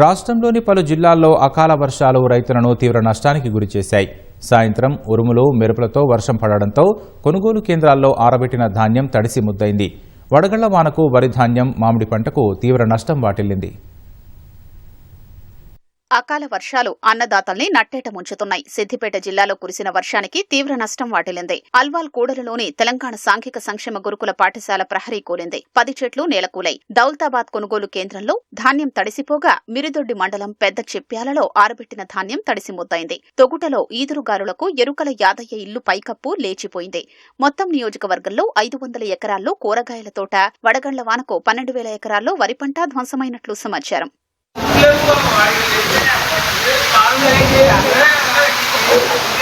రాష్ట్రంలోని పలు జిల్లాల్లో అకాల వర్షాలు రైతులను తీవ్ర నష్టానికి గురిచేశాయి సాయంత్రం ఉరుములు మెరుపులతో వర్షం పడడంతో కొనుగోలు కేంద్రాల్లో ఆరబెట్టిన ధాన్యం తడిసి ముద్దైంది వడగళ్ళ వానకు వరి ధాన్యం మామిడి పంటకు తీవ్ర నష్టం వాటిల్లింది. అకాల వర్షాలు అన్నదాతల్ని నట్టేట ముంచుతున్నాయి. సిద్దిపేట జిల్లాలో కురిసిన వర్షానికి తీవ్ర నష్టం వాటిల్లింది. అల్వాల్ కూడలలోని తెలంగాణ సాంఘిక సంక్షేమ గురుకుల పాఠశాల ప్రహరీ కూలింది. పది చెట్లు నేలకూలాయి. దౌల్తాబాద్ కొనుగోలు కేంద్రంలో ధాన్యం తడిసిపోగా మిరిదొడ్డి మండలం పెద్ద చిప్యాలలో ఆరబెట్టిన ధాన్యం తడిసి ముద్దైంది. తొగుటలో ఈదురుగారులకు ఎరుకల యాదయ్య ఇల్లు పైకప్పు లేచిపోయింది. మొత్తం నియోజకవర్గంలో ఐదు వందల ఎకరాల్లో కూరగాయల తోట వడగండ్ల వానకు పన్నెండు వేల ఎకరాల్లో వరి పంట ధ్వంసమైనట్లు సమాచారం. Thank you.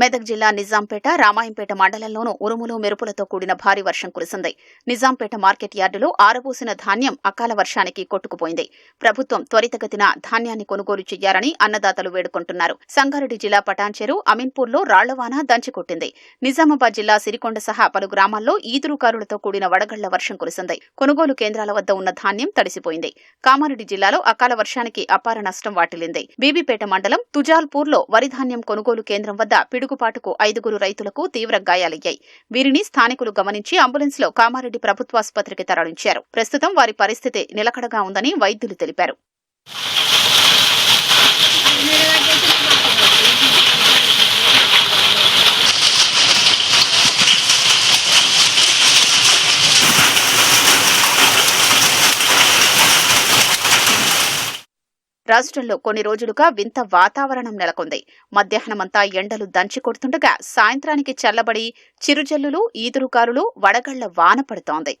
మెదక్ జిల్లా నిజాంపేట రామాయంపేట మండలంలోనూ ఉరుములు మెరుపులతో కూడిన భారీ వర్షం కురిసింది. నిజాంపేట మార్కెట్ యార్డులో ఆరబోసిన ధాన్యం అకాల వర్షానికి కొట్టుకుపోయింది. ప్రభుత్వం త్వరితగతిన ధాన్యాన్ని కొనుగోలు చేయాలని అన్నదాతలు వేడుకుంటున్నారు. సంగారెడ్డి జిల్లా పటాన్చెరు అమీన్పూర్లో రాళ్ళవాన దంచికొట్టింది నిజామాబాద్ జిల్లా సిరికొండ సహా పలు గ్రామాల్లో ఈదురుకారులతో కూడిన వడగళ్ళ వర్షం కురిసింది. కొనుగోలు కేంద్రాల వద్ద ఉన్న ధాన్యం తడిసిపోయింది. కామారెడ్డి జిల్లాలో అకాల వర్షానికి అపార నష్టం వాటిల్లింది. బీబీపేట మండలం తుజాల్పూర్లో వరి ధాన్యం కొనుగోలు కేంద్రం వద్ద పిడుగుపాటుకు ఐదుగురు రైతులకు తీవ్ర గాయాలయ్యాయి. వీరిని స్థానికులు గమనించి అంబులెన్స్లో కామారెడ్డి ప్రభుత్వాసుపత్రికి తరలించారు. ప్రస్తుతం వారి పరిస్థితి నిలకడగా ఉందని వైద్యులు తెలిపారు. రాష్ట్రంలో కొన్ని రోజులుగా వింత వాతావరణం నెలకొంది. మధ్యాహ్నమంతా ఎండలు దంచి కొడుతుండగా సాయంత్రానికి చల్లబడి చిరుజల్లులు ఈదురుకారులు వడగళ్ళ వాన పడుతోంది.